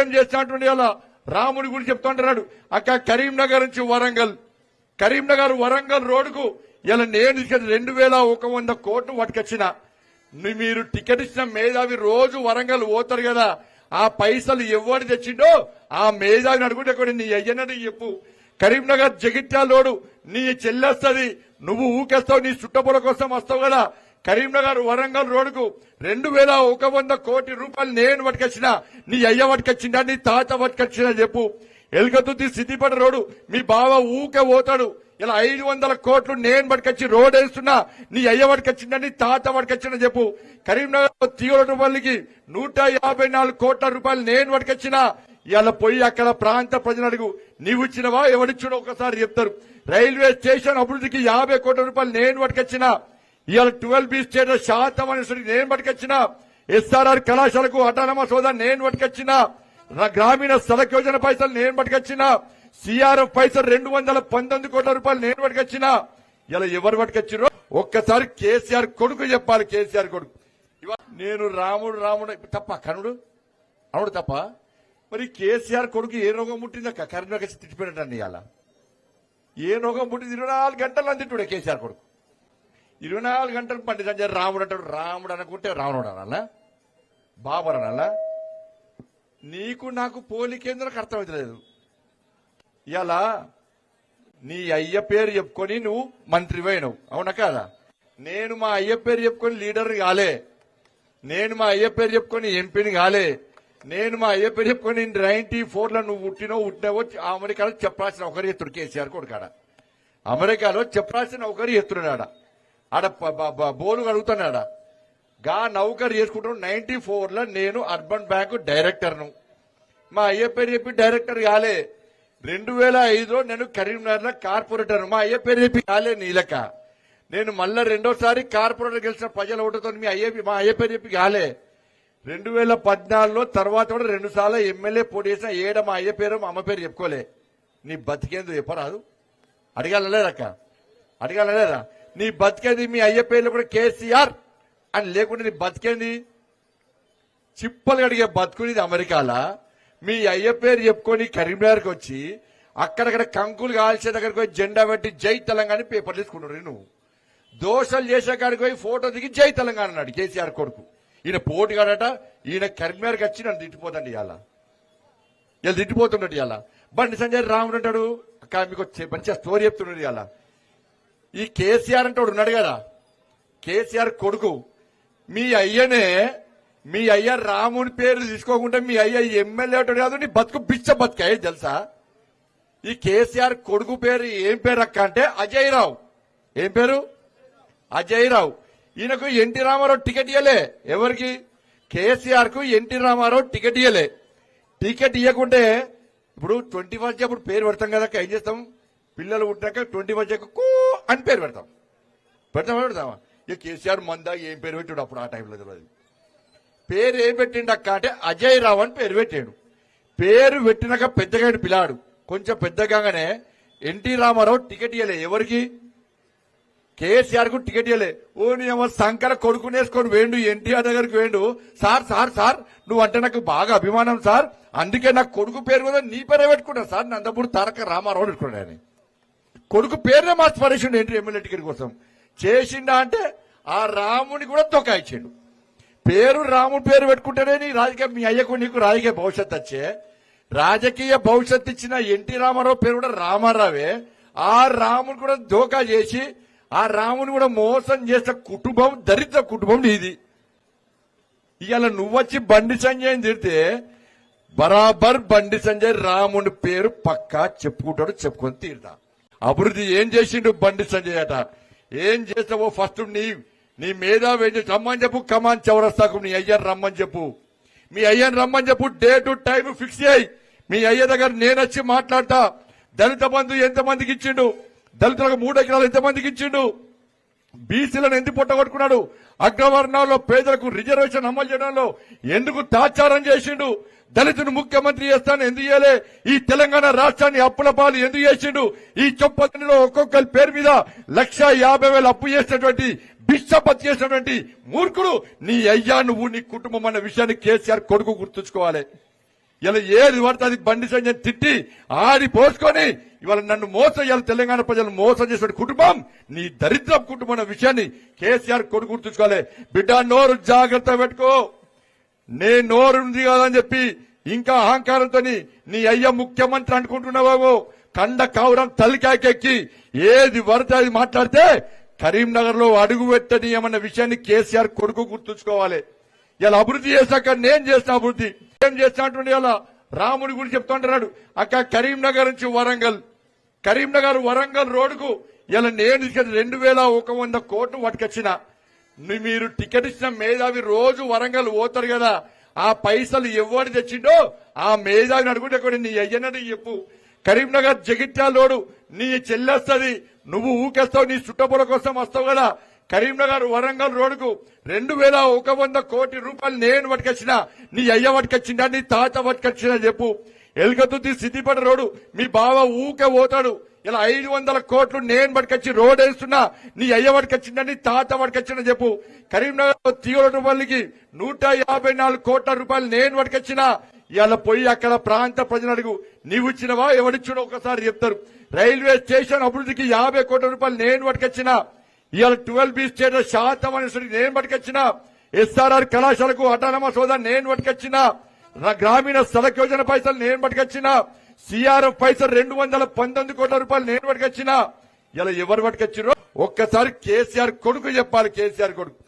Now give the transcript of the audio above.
ఏం చేస్తున్నటువంటి అలా రాముడి గురించి చెప్తుంటున్నాడు అక్క కరీంనగర్ నుంచి వరంగల్. కరీంనగర్ వరంగల్ రోడ్డుకు ఇలా నేను రెండు వేల ఒక వంద కోట్లు పట్టుకొచ్చిన. మీరు టికెట్ ఇచ్చిన మేధావి రోజు వరంగల్ పోతారు కదా. ఆ పైసలు ఎవరు తెచ్చిండో ఆ మేధావిని అడుగుంటే కూడా నీ అయ్యనని చెప్పు. కరీంనగర్ జగిత్యాలోడు నీ చెల్లెస్తుంది. నువ్వు ఊకేస్తావు నీ చుట్టపుల కోసం వస్తావు కదా. కరీంనగర్ వరంగల్ రోడ్డుకు రెండు వేల ఒక వంద కోటి రూపాయలు నేను పట్టుకొచ్చిన నీ అయ్య పట్టుకొచ్చిందా నీ తాత పట్టుకొచ్చిన చెప్పు. ఎలుగతుద్ది సిద్దిపేట రోడ్డు మీ బావ ఊకే పోతాడు. ఇలా ఐదు వందల కోట్లు నేను పట్టుకొచ్చి రోడ్ వేస్తున్నా నీ అయ్య పట్టుకొచ్చిందా నీ తాత పట్టుకొచ్చిన చెప్పు. కరీంనగర్ తీగలపల్లికి నూట యాభై నాలుగు కోట్ల రూపాయలు నేను పట్టుకొచ్చిన ఇలా పోయి అక్కడ ప్రాంత ప్రజలు అడుగు నీవు ఇచ్చినవా ఎవరిచ్చినో ఒకసారి చెప్తారు. రైల్వే స్టేషన్ అభివృద్ధికి యాభై కోట్ల రూపాయలు నేను పట్టుకొచ్చిన ఇవాళ ట్వెల్వ్ బి స్టేట్ శాతం అనేసరి నేను పట్టుకొచ్చిన. ఎస్ఆర్ఆర్ కళాశాలకు అటానమస్ హోదా నేను పట్టుకొచ్చిన. గ్రామీణ సడక్ యోజన పైసలు నేను పట్టుకొచ్చిన. సిఆర్ఎఫ్ పైసలు రెండు వందల పంతొమ్మిది కోట్ల రూపాయలు నేను పట్టుకొచ్చిన. ఇలా ఎవరు పట్టుకొచ్చిరో ఒక్కసారి కేసీఆర్ కొడుకు చెప్పాలి కేసీఆర్ కొడుకు. ఇవా- నేను రాముడు రాముడు తప్ప కనుడు అవుడు తప్ప? మరి కేసీఆర్ కొడుకు ఏ రోగం పుట్టిందక్క కరీంనగర్ తిట్టిపోయినట్టండి ఇవాళ. ఏ రోగం పుట్టింది ఇరవై నాలుగు గంటలు అందిట్టుడే కేసీఆర్ కొడుకు. ఇరవై నాలుగు గంటలు పండి సంజయ్ రాముడు అంటాడు. రాముడు అనుకుంటే రావణుడు అనాలా? బాబర్ అనాలా? నీకు నాకు పోలికేందుకు అర్థమవుతలేదు ఇలా నీ అయ్య పేరు చెప్పుకొని నువ్వు మంత్రి అవునా కాదా? నేను మా అయ్య పేరు చెప్పుకొని లీడర్ కాలే. నేను మా అయ్య పేరు చెప్పుకొని ఎంపీని కాలే. నేను మా అయ్య పేరు చెప్పుకొని నైన్టీ ఫోర్లో నువ్వు పుట్టినో పుట్టినావో అమెరికాలో చెప్పాల్సిన ఒకరి ఎత్తుడు కేసీఆర్ కొడుకాడ అమెరికాలో చెప్పాల్సిన ఒకరి ఎత్తున్నాడు ఆడ ప- బ- బోలు కడుగుతున్నాడా గా నౌకరు చేసుకుంటున్నాడు. నైన్టీ ఫోర్లో నేను అర్బన్ బ్యాంకు డైరెక్టర్ను. మా అయ్య పేరు చెప్పి డైరెక్టర్ కాలే. రెండు వేల ఐదులో నేను కరీంనగర్లో కార్పొరేటర్ మా అయ్య పేరు చెప్పి కాలే నీలక నేను మళ్ళా రెండోసారి కార్పొరేటర్ గెలిచిన ప్రజల ఓటుతో మీ అయ్య మా అయ్య పేరు చెప్పి కాలే. రెండు వేల పద్నాలుగులో తర్వాత కూడా రెండు సార్లు ఎమ్మెల్యే పోటీ చేసిన ఏడ మా అయ్య పేరు మా అమ్మ పేరు చెప్పుకోలే. నీ బతికేందు చెప్పరాదు. అడగాలలేదక్క. అడగాలలేదా? నీ బతికేది మీ అయ్య పేర్లు కూడా కేసీఆర్ అని లేకుండా నీ బతికేది? చిప్పలు అడిగే బతుకునేది అమెరికాలా. మీ అయ్య పేరు చెప్పుకొని కరీంనగర్కి వచ్చి అక్కడక్కడ కంకులు కాల్చే దగ్గరికి పోయి జెండా పెట్టి జై తెలంగాణ పేపర్లు తీసుకుంటున్నారు నువ్వు. దోషాలు చేసే కాడికి పోయి ఫోటో దిగి జై తెలంగాణ అన్నాడు కేసీఆర్ కొడుకు. ఈయన పోటుగాడట ఈయన కరీంనగర్కి వచ్చి నన్ను తిట్టిపోతండి ఇవాళ ఇలా తిట్టిపోతుండడు ఇవాళ బండి సంజయ్ రాముడు అంటాడు అక్క మీకు మంచిగా స్టోరీ చెప్తున్నాడు ఇవాళ ఈ కేసీఆర్ అంటే ఉన్నాడు కదా. కేసీఆర్ కొడుకు. మీ అయ్యనే మీ అయ్య రాముని పేరు తీసుకోకుండా మీ అయ్య ఎమ్మెల్యే అటు కాదు నీ బతుకు బిచ్చ బతుకాయి తెలుసా? ఈ కేసీఆర్ కొడుకు పేరు ఏం పేరు అక్క అంటే అజయ్ రావు ఏం పేరు? అజయ్ రావు ఈయనకు ఎన్టీ రామారావు టికెట్ ఇయ్యలే. ఎవరికి? కేసీఆర్కు ఎన్టీ రామారావు టికెట్ ఇయ్యలే. టికెట్ ఇవ్వకుంటే ఇప్పుడు ట్వంటీ ఫస్ట్ అప్పుడు పేరు పెడతాం కదా ఏం చేస్తాం? పిల్లలు పుట్టాక ట్వంటీ వచ్చాక కూ అని పేరు పెడతాం. పెడతామా పెడతామా? ఇక కేసీఆర్ మందా ఏం పేరు పెట్టాడు అప్పుడు ఆ టైంలో తెలియదు పేరు ఏం పెట్టిండు అక్క అంటే అజయ్ రావు అని పేరు పెట్టాడు. పేరు పెట్టినాక పెద్దగా పిల్లాడు. కొంచెం పెద్దగానే ఎన్టీ రామారావు టికెట్ ఇవ్వలే ఎవరికి? కేసీఆర్కు టికెట్ ఇవ్వలే ఓ నీ ఏమో శంకర కొడుకునేసుకొని వేండు ఎన్టీఆర్ దగ్గరికి వేండు. సార్ సార్ సార్ నువ్వు అంటే నాకు బాగా అభిమానం సార్. అందుకే నాకు కొడుకు పేరు కూడా నీ పేరే పెట్టుకున్నా సార్. నందమూరి తారక రామారావు పెట్టుకున్నాను ఆయన. కొడుకు పేరునే మార్చి పడేసిండు ఏంటి ఎమ్మెల్యే టికెట్ కోసం? చేసిండా అంటే ఆ రాముని కూడా తొక్కాయించిండు పేరు రాముడి పేరు పెట్టుకుంటేనే నీ రాజకీయ మీ అయ్యకు నీకు రాజకీయ భవిష్యత్ వచ్చే. రాజకీయ భవిష్యత్తు ఇచ్చిన ఎన్టీ రామారావు పేరు కూడా రామారావే. ఆ రాముని కూడా దోకా చేసి ఆ రాముని కూడా మోసం చేసిన కుటుంబం దరిద్ర కుటుంబం నీది. ఇవాళ నువ్వొచ్చి బండి సంజయ్ తిడితే బరాబర్ బండి సంజయ్ రాముని పేరు పక్కా చెప్పుకుంటాడు చెప్పుకొని తీరుదా అభివృద్ధి ఏం చేసిండు బండి సంజయ్ అట? ఏం చేస్తావో ఫస్ట్ నీ నీ మేధావి ఏం రమ్మని చెప్పు కమాన్ చౌరస్తాకు నీ అయ్యని రమ్మని చెప్పు. మీ అయ్యని రమ్మని చెప్పు డే టు టైం ఫిక్స్ చేయి. మీ అయ్య దగ్గర నేను వచ్చి మాట్లాడతా. దళిత బంధు ఎంతమందికి ఇచ్చిండు? దళితులకు మూడు ఎకరాలు ఎంతమందికి ఇచ్చిండు? బీసీలను ఎందుకు పొట్టగొట్టుకున్నాడు? అగ్రవర్ణాల్లో పేదలకు రిజర్వేషన్ అమలు చేయడంలో ఎందుకు తాచారం చేసిండు? దళితుని ముఖ్యమంత్రి చేస్తాను ఎందుకు చేయలే? ఈ తెలంగాణ రాష్ట్రాన్ని అప్పుల పాలు ఎందుకు చేసిండు? ఈ చొప్పతిలో ఒక్కొక్కరి పేరు మీద లక్ష యాభై వేలు అప్పు చేసినటువంటి బిచ్చపతి చేసినటువంటి మూర్ఖుడు. నీ అయ్యా నువ్వు నీ కుటుంబం అన్న విషయాన్ని కేసీఆర్ కొడుకు గుర్తుంచుకోవాలి. ఇలా ఏది పడితే అది బండి సంజయ్ తిట్టి ఆడి పోసుకొని ఇవాళ నన్ను మోసం ఇవాళ తెలంగాణ ప్రజలు మోసం చేసిన కుటుంబం నీ దరిద్ర కుటుంబం అన్న విషయాన్ని కేసీఆర్ కొడుకు గుర్తుంచుకోవాలి. బిడ్డ నోరు జాగ్రత్త పెట్టుకో. నే నోరుంది కాదని చెప్పి ఇంకా అహంకారంతో నీ అయ్య ముఖ్యమంత్రి అనుకుంటున్నావేమో కండ కావురం తలికాకెక్కి ఏది పడితే అది మాట్లాడితే కరీంనగర్లో అడుగు పెట్టనీయమన్న విషయాన్ని కేసీఆర్ కొడుకు గుర్తుంచుకోవాలి. ఇలా అభివృద్ధి చేశాక నేను చేసిన అభివృద్ధి ఏం చేస్తా ఇలా రాముడి గురించి చెప్తుంటున్నాడు. అక్క కరీంనగర్ నుంచి వరంగల్. కరీంనగర్ వరంగల్ రోడ్డుకు ఇలా నేను రెండు వేల ఒక వంద కోట్లు పట్టుకొచ్చిన. ని- మీరు టికెట్ ఇచ్చిన మేధావి రోజు వరంగల్ పోతారు కదా. ఆ పైసలు ఎవరు తెచ్చిండో ఆ మేధావిని అడుగుంటే కూడా నీ అయ్యనని చెప్పు. కరీంనగర్ జగిత్యాలోడు నీ చెల్లెస్తుంది. నువ్వు ఊకేస్తావు నీ చుట్టపుల కోసం వస్తావు కదా. కరీంనగర్ వరంగల్ రోడ్డుకు రెండు వేల ఒక వంద కోటి రూపాయలు నేను పట్టుకొచ్చిన. నీ అయ్య పట్టుకొచ్చిండా నీ తాత పట్టుకొచ్చిన చెప్పు. ఎలుగతుద్ది సిద్దిపేట రోడ్డు మీ బావ ఊకే పోతాడు. ఇలా ఐదు వందల కోట్లు నేను పట్టుకొచ్చి రోడ్ వేస్తున్నా నీ అయ్య పట్టుకొచ్చిందని నీ తాత పట్టుకొచ్చిన చెప్పు. కరీంనగర్ తీవ్రపల్లికి నూట యాభై నాలుగు కోట్ల రూపాయలు నేను పట్టుకొచ్చిన. ఇలా పోయి అక్కడ ప్రాంత ప్రజలు అడుగు నీవు ఇచ్చినవా? ఒకసారి చెప్తారు. రైల్వే స్టేషన్ అభివృద్ధికి యాభై కోట్ల రూపాయలు నేను పట్టుకొచ్చిన. ఇవాళ ట్వెల్వ్ బి స్టేట్ శాతం అనేసరికి నేను పట్టుకొచ్చిన. ఎస్ఆర్ఆర్ కళాశాలకు అటానమా సోదా నేను పట్టుకొచ్చిన. గ్రామీణ సడక్ యోజన పైసలు నేను పట్టుకొచ్చిన. సిఆర్ఎఫ్ పైసలు రెండు వందల పంతొమ్మిది కోట్ల రూపాయలు నేను పట్టుకొచ్చిన ఇలా ఎవరు పట్టుకొచ్చిరో ఒక్కసారి కేసీఆర్ కొడుకు చెప్పాలి కేసీఆర్ కొడుకు.